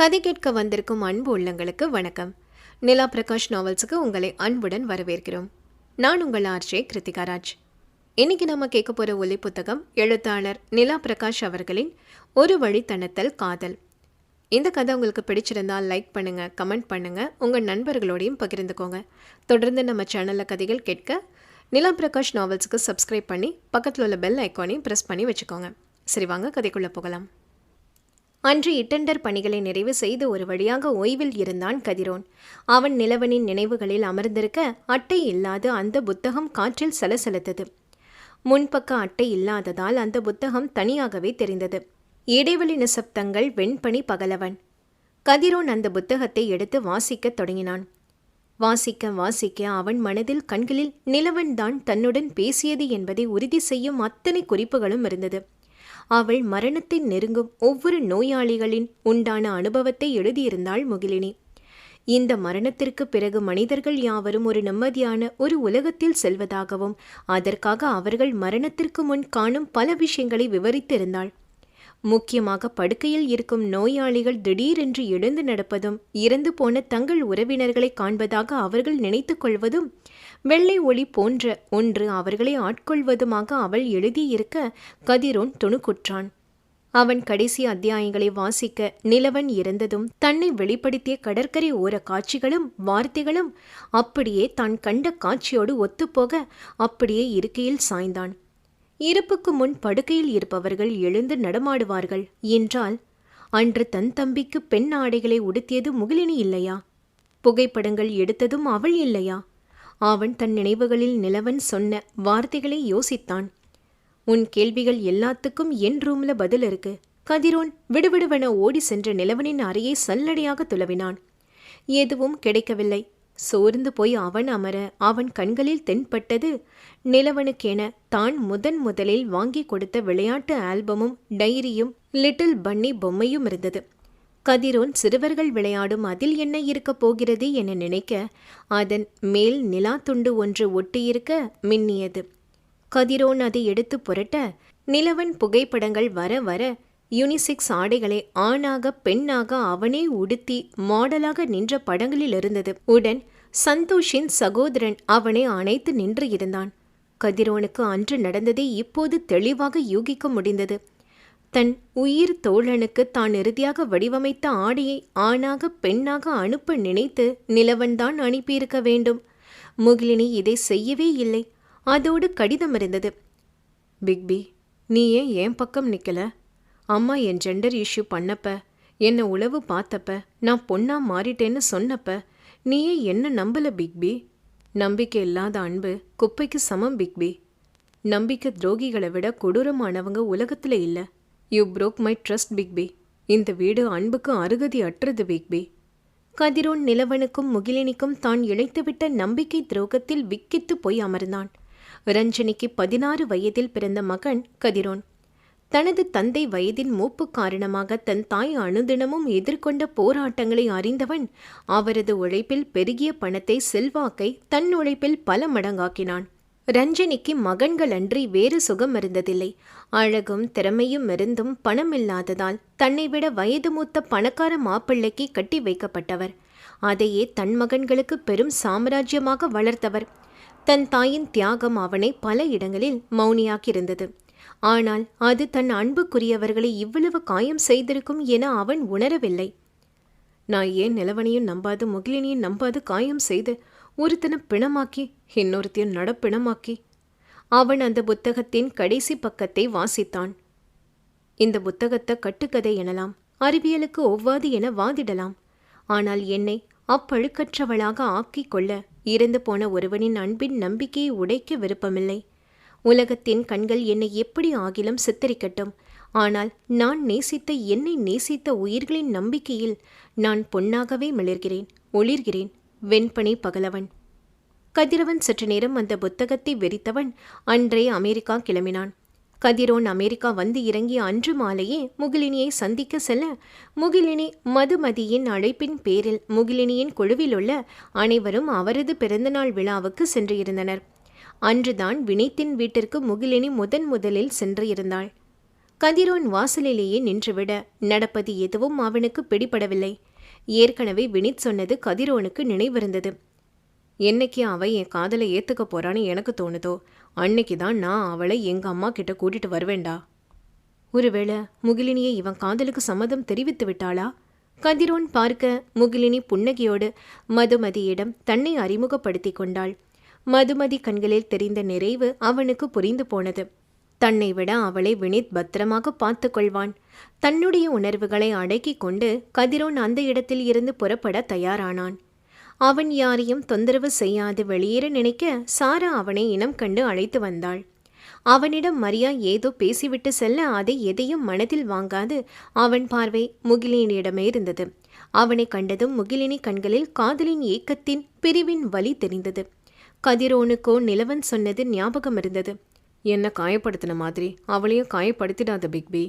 கதை கேட்க வந்திருக்கும் அன்பு உள்ளங்களுக்கு வணக்கம். நிலா பிரகாஷ் நாவல்ஸுக்கு உங்களை அன்புடன் வரவேற்கிறோம். நான் உங்கள் ஆர்ஜே கிருத்திகா ராஜ். இன்னைக்கு நம்ம கேட்க போகிற ஒலி புத்தகம் எழுத்தாளர் நிலா பிரகாஷ் அவர்களின் ஒரு வழித்தனத்தல் காதல். இந்த கதை உங்களுக்கு பிடிச்சிருந்தால் லைக் பண்ணுங்க கமெண்ட் பண்ணுங்க உங்கள் நண்பர்களோடையும் பகிர்ந்துக்கோங்க. தொடர்ந்து நம்ம சேனலில் கதைகள் கேட்க நிலா பிரகாஷ் நாவல்ஸுக்கு சப்ஸ்கிரைப் பண்ணி பக்கத்தில் உள்ள பெல் ஐக்கானையும் ப்ரெஸ் பண்ணி வச்சுக்கோங்க. சரி வாங்க கதைக்குள்ளே போகலாம். அன்று இட்டண்டர் பணிகளை நிறைவு செய்து ஒரு வழியாக ஓய்வில் இருந்தான் கதிரோன். அவன் நிலவனின் நினைவுகளில் அமர்ந்திருக்க அட்டை இல்லாத அந்த புத்தகம் காற்றில் சலசலத்தது. முன்பக்க அட்டை இல்லாததால் அந்த புத்தகம் தனியாகவே தெரிந்தது. இடைவெளி நிசப்தங்கள் வெண்பனி பகலவன். கதிரோன் அந்த புத்தகத்தை எடுத்து வாசிக்கத் தொடங்கினான். வாசிக்க வாசிக்க அவன் மனதில் கண்களில் நிலவன்தான் தன்னுடன் பேசியது என்பதை உறுதி செய்யும் அத்தனை குறிப்புகளும் இருந்தது. அவள் மரணத்தை நெருங்கும் ஒவ்வொரு நோயாளிகளின் உண்டான அனுபவத்தை எழுதியிருந்தாள் முகிலினி. இந்த மரணத்திற்கு பிறகு மனிதர்கள் யாவரும் ஒரு நிம்மதியான ஒரு உலகத்தில் செல்வதாகவும் அதற்காக அவர்கள் மரணத்திற்கு முன் காணும் பல விஷயங்களை விவரித்திருந்தாள். முக்கியமாக படுக்கையில் இருக்கும் நோயாளிகள் திடீரென்று எழுந்து நடப்பதும் இறந்து போன தங்கள் உறவினர்களை காண்பதாக அவர்கள் நினைத்து கொள்வதும் வெள்ளை ஒளி போன்ற ஒன்று அவர்களை ஆட்கொள்வதுமாக அவள் எழுதியிருக்க கதிரோன் துணுக்குற்றான். அவன் கடைசி அத்தியாயங்களை வாசிக்க நிலவன் இறந்ததும் தன்னை வெளிப்படுத்திய கடற்கரை ஓர காட்சிகளும் வார்த்தைகளும் அப்படியே தான் கண்ட காட்சியோடு ஒத்துப்போக அப்படியே இருக்கையில் சாய்ந்தான். இறப்புக்கு முன் படுக்கையில் இருப்பவர்கள் எழுந்து நடமாடுவார்கள். என்றால் அன்று தன் தம்பிக்கு பெண் ஆடைகளை உடுத்தியது முகிலினி இல்லையா? புகைப்படங்கள் எடுத்ததும் அவள் இல்லையா? அவன் தன் நினைவுகளில் நிலவன் சொன்ன வார்த்தைகளை யோசித்தான். உன் கேள்விகள் எல்லாத்துக்கும் என் ரூம்ல பதில் இருக்கு. கதிரோன் விடுவிடுவென ஓடி சென்ற நிலவனின் அறையை சல்லடையாக துளவினான் எதுவும் கிடைக்கவில்லை. சோர்ந்து போய் அவன் அமர அவன் கண்களில் தென்பட்டது நிலவனுக்கென தான் முதன் முதலில் வாங்கி கொடுத்த விளையாட்டு ஆல்பமும் டைரியும் லிட்டில் பன்னி பொம்மையும் இருந்தது. கதிரோன் சிறுவர்கள் விளையாடும் அதில் என்ன இருக்கப் போகிறது என நினைக்க அதன் மேல் நிலா துண்டு ஒன்று ஒட்டியிருக்க மின்னியது. கதிரோன் அதை எடுத்து புரட்ட நிலவன் புகைப்படங்கள் வர வர யூனிசெக்ஸ் ஆடைகளை ஆணாக பெண்ணாக அவனே உடுத்தி மாடலாக நின்ற படங்களில் இருந்தது. உடன் சந்தோஷின் சகோதரன் அவனை அணைத்து நின்று இருந்தான். கதிரோனுக்கு அன்று நடந்ததை இப்போது தெளிவாக யூகிக்க முடிந்தது. தன் உயிர் தோழனுக்கு தான் இறுதியாக வடிவமைத்த ஆடையை ஆணாக பெண்ணாக அனுப்ப நினைத்து நிலவன்தான் அனுப்பியிருக்க வேண்டும். முகிலினி இதை செய்யவே இல்லை. அதோடு கடிதம் இருந்தது. பிக்பி நீ ஏன் என் பக்கம் நிக்கல? அம்மா என் ஜெண்டர் இஷ்யூ பண்ணப்ப என்னை உளவு பார்த்தப்ப நான் பொண்ணா மாறிட்டேன்னு சொன்னப்ப நீயே என்ன நம்பல பிக்பி நம்பிக்கை இல்லாத அன்பு குப்பைக்கு சமம் பிக்பி நம்பிக்கை துரோகிகளை விட கொடூரமானவங்க உலகத்துல இல்லை. யூ புரோக் மை ட்ரஸ்ட் பிக்பி இந்த வீடு அன்புக்கு அருகதி அற்றது பிக்பி கதிரோன் நிலவனுக்கும் முகிலினிக்கும் தான் இழைத்துவிட்ட நம்பிக்கை துரோகத்தில் விக்கித்து போய் அமர்ந்தான். ரஞ்சனிக்கு பதினாறு வயதில் பிறந்த மகன் கதிரோன். தனது தந்தை வயதின் மூப்பு காரணமாக தன் தாய் அனுதினமும் எதிர்கொண்ட போராட்டங்களை அறிந்தவன் அவரது உழைப்பில் பெருகிய பணத்தை செல்வாக்கை தன் உழைப்பில் பல மடங்காக்கினான். ரஞ்சனிக்கு மகன்கள் அன்றி வேறு சுகம் இருந்ததில்லை. அழகும் திறமையும் இருந்தும் பணம் இல்லாததால் தன்னை விட வயது மூத்த பணக்கார மாப்பிள்ளைக்கு கட்டி வைக்கப்பட்டவர். அதையே தன் மகன்களுக்கு பெரும் சாம்ராஜ்யமாக வளர்த்தவர். தன் தாயின் தியாகம் அவனை பல இடங்களில் மௌனியாக்கியிருந்தது. ஆனால் அது தன் அன்புக்குரியவர்களை இவ்வளவு காயம் செய்திருக்கும் என அவன் உணரவில்லை. நான் ஏன் நிலவனையும் நம்பாது முகிலினியும் நம்பாது காயம் செய்து ஒருத்தனை பிணமாக்கி இன்னொருத்தையும் நடப்பிணமாக்கி. அவன் அந்த புத்தகத்தின் கடைசி பக்கத்தை வாசித்தான். இந்த புத்தகத்தை கட்டுக்கதை எனலாம் அறிவியலுக்கு ஒவ்வாது என வாதிடலாம். ஆனால் என்னை அப்பழுக்கற்றவளாக ஆக்கிக் கொள்ள இறந்து போன ஒருவனின் அன்பின் நம்பிக்கையை உடைக்க விருப்பமில்லை. உலகத்தின் கண்கள் என்னை எப்படி ஆகிலும் சித்தரிக்கட்டும். ஆனால் நான் நேசித்த என்னை நேசித்த உயிர்களின் நம்பிக்கையில் நான் பொன்னாகவே மிளர்கிறேன் ஒளிர்கிறேன் வெண்பனி பகலவன். கதிரவன் சற்று நேரம் அந்த புத்தகத்தை வெறித்தவன் அன்றே அமெரிக்கா கிளம்பினான். கதிரோன் அமெரிக்கா வந்து இறங்கிய அன்று மாலையே முகிலினியை சந்திக்க செல்ல முகிலினி மதுமதியின் அழைப்பின் பேரில் முகிலினியின் குழுவில் உள்ள அனைவரும் அவரது பிறந்தநாள் விழாவுக்கு சென்று இருந்தனர். அன்றுதான் வினைத்தின் வீட்டிற்கு முகிலினி முதன் முதலில் சென்று இருந்தாள். கதிரோன் வாசலிலேயே நின்றுவிட நடப்பது எதுவும் அவனுக்கு பிடிபடவில்லை. ஏற்கனவே வினித் சொன்னது கதிரோனுக்கு நினைவிருந்தது. என்னைக்கு அவள் என் காதலை ஏற்றுக்க போறான்னு எனக்கு தோணுதோ அன்னைக்கு தான் நான் அவளை எங்கள் அம்மா கிட்ட கூட்டிட்டு வருவேண்டா ஒருவேளை முகிலினியை இவன் காதலுக்கு சம்மதம் தெரிவித்து விட்டாளா? கதிரோன் பார்க்க முகிலினி புன்னகையோடு மதுமதியிடம் தன்னை அறிமுகப்படுத்திக் கொண்டாள். மதுமதி கண்களில் தெரிந்த நிறைவு அவனுக்கு புரிந்து போனது. தன்னை விட அவளை வினித் பத்திரமாக பார்த்து கொள்வான். தன்னுடைய உணர்வுகளை அடக்கிக் கொண்டு கதிரோன் அந்த இடத்தில் இருந்து புறப்பட தயாரானான். அவன் யாரையும் தொந்தரவு செய்யாது வெளியேற நினைக்க சாரா அவனை இனம் கண்டு அழைத்து வந்தாள். அவனிடம் மரியா ஏதோ பேசிவிட்டு செல்ல அதை எதையும் மனதில் வாங்காது. அவன் பார்வை முகிலினிடமே இருந்தது. அவனை கண்டதும் முகிலினி கண்களில் காதலின் ஏக்கத்தின் பிரிவின் வலி தெரிந்தது. கதிரோனுக்கோ நிலவன் சொன்னது ஞாபகம் இருந்தது. என்ன காயப்படுத்தின மாதிரி? அவளையும் காயப்படுத்திடாத பிக்பி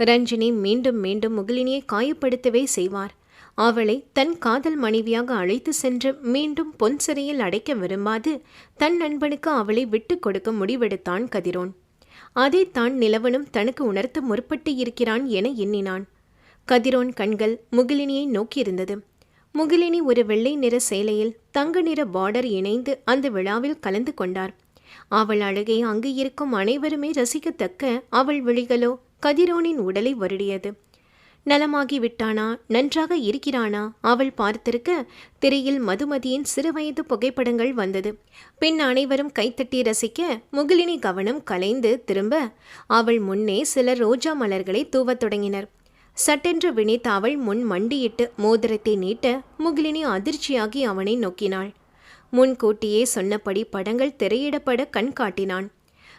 ரஞ்சினி மீண்டும் மீண்டும் முகிலினியை காயப்படுத்தவே செய்வார். அவளை தன் காதல் மனைவியாக அழைத்து சென்று மீண்டும் பொன் சிறையில் அடைக்க விரும்பாது தன் நண்பனுக்கு அவளை விட்டுக் கொடுக்க முடிவெடுத்தான் கதிரோன். அதைத்தான் நிலவனும் தனக்கு உணர்த்த முற்பட்டு இருக்கிறான் என எண்ணினான். கதிரோன் கண்கள் முகிலினியை நோக்கியிருந்தது. முகிலினி ஒரு வெள்ளை நிற சேலையில் தங்க நிற பார்டர் இணைந்து அந்த விழாவில் கலந்து கொண்டார். அவள் அழகை அங்கு இருக்கும் அனைவருமே ரசிக்கத்தக்க அவள் விழிகளோ கதிரோனின் உடலை வருடியது. நலமாகி விட்டானா? நன்றாக இருக்கிறானா? அவள் பார்த்திருக்க திரையில் மதுமதியின் சிறுவயது புகைப்படங்கள் வந்தது. பின் அனைவரும் கைத்தட்டி ரசிக்க முகிலினி கவனம் கலைந்து திரும்ப அவள் முன்னே சில ரோஜா மலர்களை தூவத் தொடங்கினர். சட்டென்று வினித் அவள் முன் மண்டியிட்டு மோதிரத்தை நீட்ட முகிலினி அதிர்ச்சியாகி அவனை நோக்கினாள். முன்கூட்டியே சொன்னபடி படங்கள் திரையிடப்பட கண் காட்டினான்.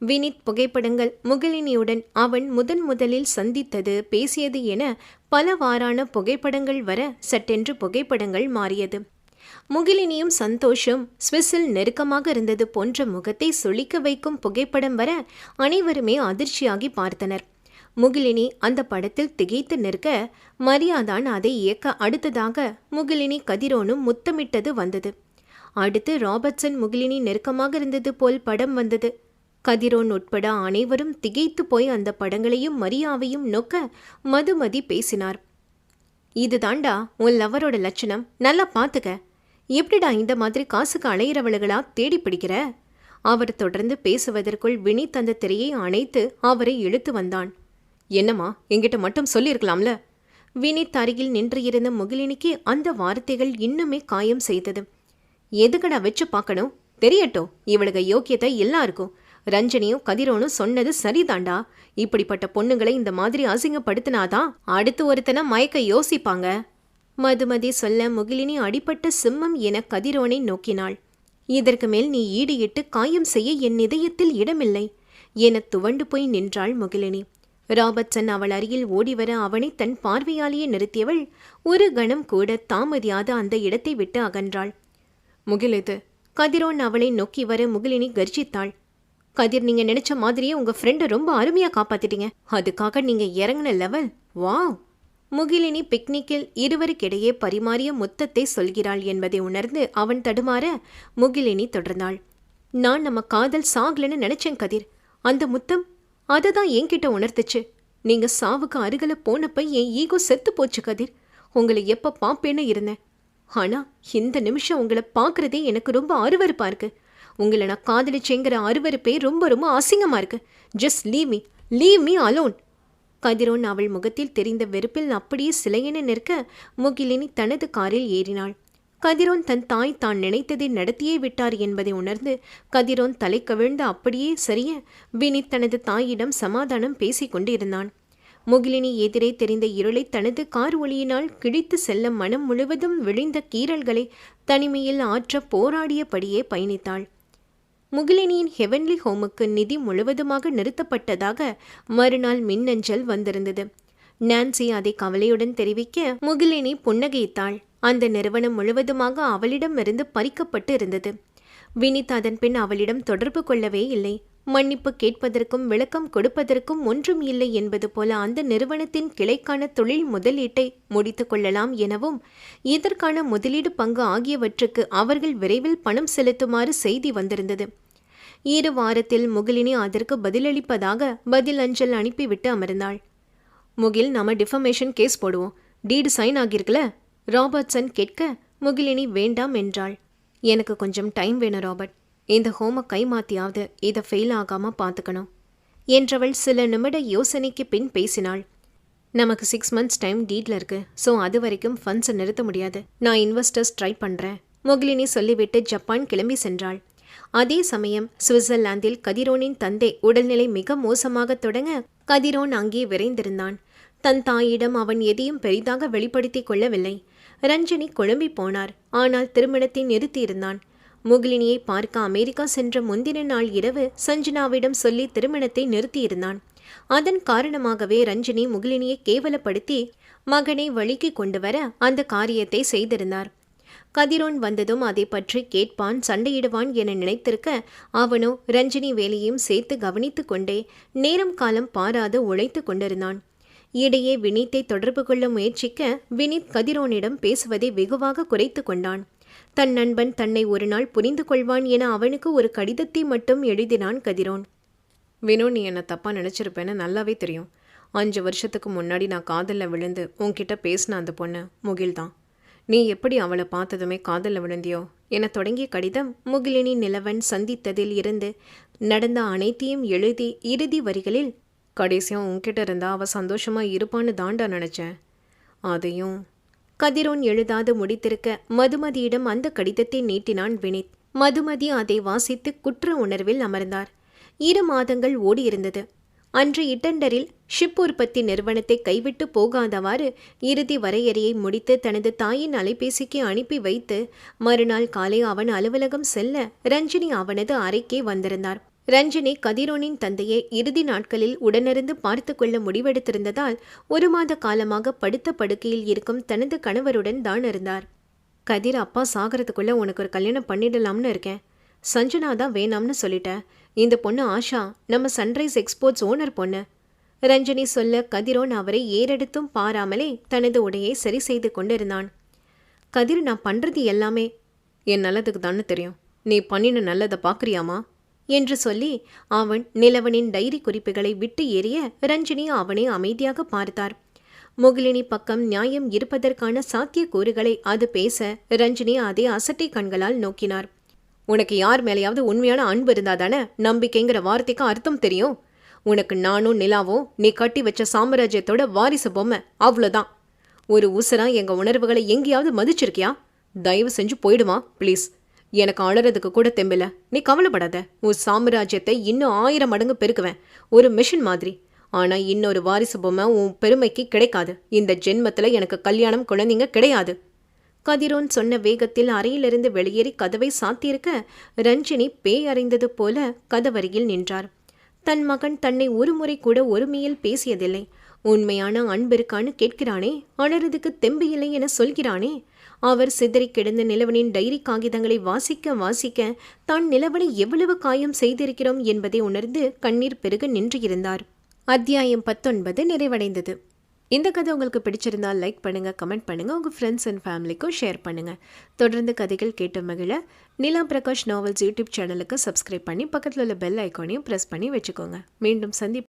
வினித் புகைப்படங்கள் முகிலினியுடன் அவன் முதன் முதலில் சந்தித்தது பேசியது என பலவாறான புகைப்படங்கள் வர சட்டென்று புகைப்படங்கள் மாறியது. முகிலினியும் சந்தோஷம் ஸ்விஸில் நெருக்கமாக இருந்தது போன்ற முகத்தை சொலிக்க வைக்கும் புகைப்படம் வர அனைவருமே அதிர்ச்சியாகி பார்த்தனர். முகிலினி அந்த படத்தில் திகைத்து நிற்க மரியாதான் அதை இயக்க அடுத்ததாக முகிலினி கதிரோனும் முத்தமிட்டது வந்தது. அடுத்து ராபர்ட்சன் முகிலினி நெருக்கமாக இருந்தது போல் படம் வந்தது. கதிரோன் உட்பட அனைவரும் திகைத்து போய் அந்த படங்களையும் மரியாவையும் நோக்க மதுமதி பேசினார். இதுதாண்டா உன் லவரோட லட்சணம். நல்லா பார்த்துக்க எப்படிடா இந்த மாதிரி காசுக்கு அலையிறவளுகளா தேடி பிடிக்கிற? அவர் தொடர்ந்து பேசுவதற்குள் வினித் அந்த திரையை அணைத்து அவரை இழுத்து வந்தான். என்னம்மா என்கிட்ட மட்டும் சொல்லியிருக்கலாம்ல? வினித் அருகில் நின்று இருந்த முகிலினிக்கு அந்த வார்த்தைகள் இன்னுமே காயம் செய்தது. எதுக்கடா வச்சு பார்க்கணும் தெரியட்டும். இவளுக யோக்கியத்தை எல்லாருக்கும். ரஞ்சனியும் கதிரோனும் சொன்னது சரிதாண்டா. இப்படிப்பட்ட பொண்ணுங்களை இந்த மாதிரி அசிங்கப்படுத்தினாதான் அடுத்து ஒருத்தனை மயக்க யோசிப்பாங்க. மதுமதி சொல்ல முகிலினி அடிப்பட்ட சிம்மம் என கதிரோனை நோக்கினாள். இதற்கு மேல் நீ ஈடுயிட்டு காயம் செய்ய என் இதயத்தில் இடமில்லை என துவண்டு போய் நின்றாள் முகிலினி. ராபர்ட்சன் அவள் அருகில் ஓடிவர அவனை தன் பார்வையாலேயே நிறுத்தியவள் ஒரு கணம் கூட தாமதியாத அந்த இடத்தை விட்டு அகன்றாள். முகிலிது கதிரோன் அவளை நோக்கி வர முகிலினி கர்ஜித்தாள். கதிர் நீங்க நினைச்ச மாதிரியே உங்க ஃப்ரெண்டை ரொம்ப அருமையா காப்பாத்திட்டீங்க. அதுக்காக நீங்க இறங்கின லெவல் வாவ் முகிலினி பிக்னிக்கில் இருவருக்கிடையே பரிமாறிய முத்தத்தை சொல்கிறாள் என்பதை உணர்ந்து அவன் தடுமாற முகிலினி தொடர்ந்தாள். நான் நம்ம காதல் சாகலன்னு நினைச்சேன் கதிர். அந்த முத்தம் அதை தான் என்கிட்ட உணர்த்துச்சு. நீங்க சாவுக்கு அருகில போனப்ப என் ஈகோ செத்து போச்சு கதிர். உங்களை எப்ப பாப்பேன்னு இருந்தேன். ஆனா இந்த நிமிஷம் உங்களை பார்க்கறதே எனக்கு ரொம்ப அருவருப்பா இருக்கு. உங்களை நான் காதலிச்சேங்கிற அருவருப்பே ரொம்ப ரொம்ப அசிங்கமாக இருக்கு. Just leave me leave me alone கதிரோன் அவள் முகத்தில் தெரிந்த வெறுப்பில் அப்படியே சிலையென நிற்க முகிலினி தனது காரில் ஏறினாள். கதிரோன் தன் தாய் தான் நினைத்ததை நடத்தியே விட்டார் என்பதை உணர்ந்து கதிரோன் தலை கவிழ்ந்து அப்படியே சரிய வினித் தனது தாயிடம் சமாதானம் பேசிக் கொண்டிருந்தான். முகிலினி எதிரே தெரிந்த இருளை தனது கார் ஒளியினால் கிழித்து செல்ல மனம் முழுவதும் விழிந்த கீறல்களை தனிமையில் ஆற்ற போராடியபடியே பயணித்தாள். முகிலினியின் ஹெவன்லி ஹோமுக்கு நிதி முழுவதுமாக நிறுத்தப்பட்டதாக மறுநாள் மின்னஞ்சல் வந்திருந்தது. நான்சி அதை கவலையுடன் தெரிவிக்க முகிலினி புன்னகைத்தாள். அந்த நிறுவனம் முழுவதுமாக அவளிடமிருந்து பறிக்கப்பட்டு இருந்தது. வினித் அதன் பின் அவளிடம் தொடர்பு கொள்ளவே இல்லை. மன்னிப்பு கேட்பதற்கும் விளக்கம் கொடுப்பதற்கும் ஒன்றும் இல்லை என்பது போல அந்த நிறுவனத்தின் கிளைக்கான தொழில் முதலீட்டை முடித்து கொள்ளலாம் எனவும் இதற்கான முதலீடு பங்கு ஆகியவற்றுக்கு அவர்கள் விரைவில் பணம் செலுத்துமாறு செய்தி வந்திருந்தது. இரு வாரத்தில் முகிலினி அதற்கு பதிலளிப்பதாக பதில் அஞ்சல் அனுப்பிவிட்டு அமர்ந்தாள். முகில் நாம டிஃபமேஷன் கேஸ் போடுவோம். டீடு சைன் ஆகியிருக்குல? ராபர்ட்சன் கேட்க முகிலினி வேண்டாம் என்றாள். எனக்கு கொஞ்சம் டைம் வேணும் ராபர்ட். இந்த ஹோமை கை மாத்தியாவது இதை ஃபெயில் ஆகாம பார்த்துக்கணும். என்றவள் சில நிமிட யோசனைக்கு பின் பேசினாள். நமக்கு சிக்ஸ் மந்த்ஸ் டைம் டீட்ல இருக்கு. ஸோ அது வரைக்கும் ஃபண்ட்ஸை நிறுத்த முடியாது. நான் இன்வெஸ்டர்ஸ் ட்ரை பண்ணுறேன் முகிலினி சொல்லிவிட்டு ஜப்பான் கிளம்பி சென்றாள். அதே சமயம் சுவிட்சர்லாந்தில் கதிரோனின் தந்தை உடல்நிலை மிக மோசமாக தொடங்க கதிரோன் அங்கே விரைந்திருந்தான். தன் தாயிடம் அவன் எதையும் பெரிதாக வெளிப்படுத்திக் கொள்ளவில்லை. ரஞ்சனி குழம்பி போனார். ஆனால் திருமணத்தை நிறுத்தியிருந்தான். முகிலினியை பார்க்க அமெரிக்கா சென்ற முந்தின நாள் இரவு சஞ்சனாவிடம் சொல்லி திருமணத்தை நிறுத்தியிருந்தான். அதன் காரணமாகவே ரஞ்சினி முகிலினியை கேவலப்படுத்தி மகனை வழிக்கு கொண்டு வர அந்த காரியத்தை செய்திருந்தார். கதிரோன் வந்ததும் அதை பற்றி கேட்பான் சண்டையிடுவான் என நினைத்திருக்க அவனோ ரஞ்சினி வேலையும் சேர்த்து கவனித்து கொண்டே நேரம் காலம் பாராது உழைத்து கொண்டிருந்தான். இடையே வினீத்தை தொடர்பு கொள்ள முயற்சிக்க வினீத் கதிரோனிடம் பேசுவதை வெகுவாக குறைத்து கொண்டான். தன் நண்பன் தன்னை ஒரு நாள் புரிந்து கொள்வான் என அவனுக்கு ஒரு கடிதத்தை மட்டும் எழுதினான் கதிரோன். வினோ நீ என்னை தப்பாக நினச்சிருப்பேன்னு நல்லாவே தெரியும். அஞ்சு வருஷத்துக்கு முன்னாடி நான் காதலில் விழுந்து உன்கிட்ட பேசின அந்த பொண்ணு முகில் தான் நீ எப்படி அவளை பார்த்ததுமே காதலில் விழுந்தியோ? என தொடங்கிய கடிதம் முகிலினி நிலவன் சந்தித்ததில் இருந்து நடந்த அனைத்தையும் எழுதி இறுதி வரிகளில் கடைசியாக உன்கிட்ட இருந்தா அவள் சந்தோஷமாக இருப்பான்னு தாண்டா நினச்சேன். அதையும் கதிரோன் எழுதாது முடித்திருக்க மதுமதியிடம் அந்த கடிதத்தை நீட்டினான் வினித். மதுமதி அதை வாசித்து குற்ற உணர்வில் அமர்ந்தார். இரு மாதங்கள் ஓடியிருந்தது. அன்று இட்டண்டரில் ஷிப் உற்பத்தி நிறுவனத்தை கைவிட்டு போகாதவாறு இறுதி வரையறையை முடித்து தனது தாயின் அலைபேசிக்கு அனுப்பி வைத்து மறுநாள் காலை அவன் அலுவலகம் செல்ல ரஞ்சினி அவனது அறைக்கே வந்திருந்தார். ரஞ்சினி கதிரோனின் தந்தையை இறுதி நாட்களில் உடனிருந்து பார்த்து கொள்ள முடிவெடுத்திருந்ததால் ஒரு மாத காலமாக படுத்த படுக்கையில் இருக்கும் தனது கணவருடன் தான் இருந்தார். கதிர் அப்பா சாகிறதுக்குள்ள உனக்கு ஒரு கல்யாணம் பண்ணிடலாம்னு இருக்கேன். சஞ்சனா தான் வேணாம்னு சொல்லிட்டேன் இந்த பொண்ணு ஆஷா நம்ம சன்ரைஸ் எக்ஸ்போர்ட்ஸ் ஓனர் பொண்ணு. ரஞ்சனி சொல்ல கதிரோன் அவரை ஏறெடுத்தும் பாராமலே தனது உடையை சரி செய்து கொண்டிருந்தான். கதிர் நான் பண்ணுறது எல்லாமே. என் நல்லதுக்கு தானே தெரியும். நீ பண்ணின நல்லதை பார்க்குறியாமா என்று சொல்லி அவன் நிலவனின் டைரி குறிப்புகளை விட்டு எறிய ரஞ்சினி அவனை அமைதியாக பார்த்தார். முகிலினி பக்கம் நியாயம் இருப்பதற்கான சாத்தியக்கூறுகளை அது பேச ரஞ்சினி அதை அசட்டை கண்களால் நோக்கினார். உனக்கு யார் மேலேயாவது உண்மையான அன்பு இருந்தா தானே நம்பிக்கைங்கிற வார்த்தைக்கு அர்த்தம் தெரியும்? உனக்கு நானும் நிலாவும் நீ கட்டி வச்ச சாம்ராஜ்யத்தோட வாரிசு பொம்மை அவ்வளோதான் ஒரு உசரா எங்க உணர்வுகளை எங்கேயாவது மதிச்சிருக்கியா? தயவு செஞ்சு போயிடுமா ப்ளீஸ் எனக்கு அழறதுக்கு கூட தெம்பில. நீ கவலைப்படாத. உன் சாம்ராஜ்யத்தை இன்னும் ஆயிரம் மடங்கு பெருக்குவேன். ஒரு மிஷின் மாதிரி. ஆனா இன்னொரு வாரிசு பொம்மை உன் பெருமைக்கு கிடைக்காது. இந்த ஜென்மத்துல எனக்கு கல்யாணம் குழந்தைங்க கிடையாது. கதிரோன் சொன்ன வேகத்தில் அறையிலிருந்து வெளியேறி கதவை சாத்தியிருக்க ரஞ்சினி பேய் அறிந்தது போல கதவருகில் நின்றார். தன் மகன் தன்னை ஒரு முறை கூட ஒருமையில் பேசியதில்லை. உண்மையான அன்பிற்கான்னு கேட்கிறானே அழறதுக்கு தெம்பு இல்லை என சொல்கிறானே. அவர் சிதறி கிடந்த நிலவனின் டைரி காகிதங்களை வாசிக்க வாசிக்க தான் நிலவனை எவ்வளவு காயம் செய்திருக்கிறோம் என்பதை உணர்ந்து கண்ணீர் பெருக நின்றிருந்தார். அத்தியாயம் பத்தொன்பது நிறைவடைந்தது. இந்த கதை உங்களுக்கு பிடிச்சிருந்தால் லைக் பண்ணுங்கள் கமெண்ட் பண்ணுங்க உங்கள் ஃப்ரெண்ட்ஸ் அண்ட் ஃபேமிலிக்கும் ஷேர் பண்ணுங்கள் தொடர்ந்து கதைகள் கேட்டு மகிழ நிலா பிரகாஷ் நாவல்ஸ் யூடியூப் சேனலுக்கு சப்ஸ்கிரைப் பண்ணி பக்கத்தில் உள்ள பெல் ஐக்கானையும் ப்ரெஸ் பண்ணி வச்சுக்கோங்க. மீண்டும் சந்திப்போம்.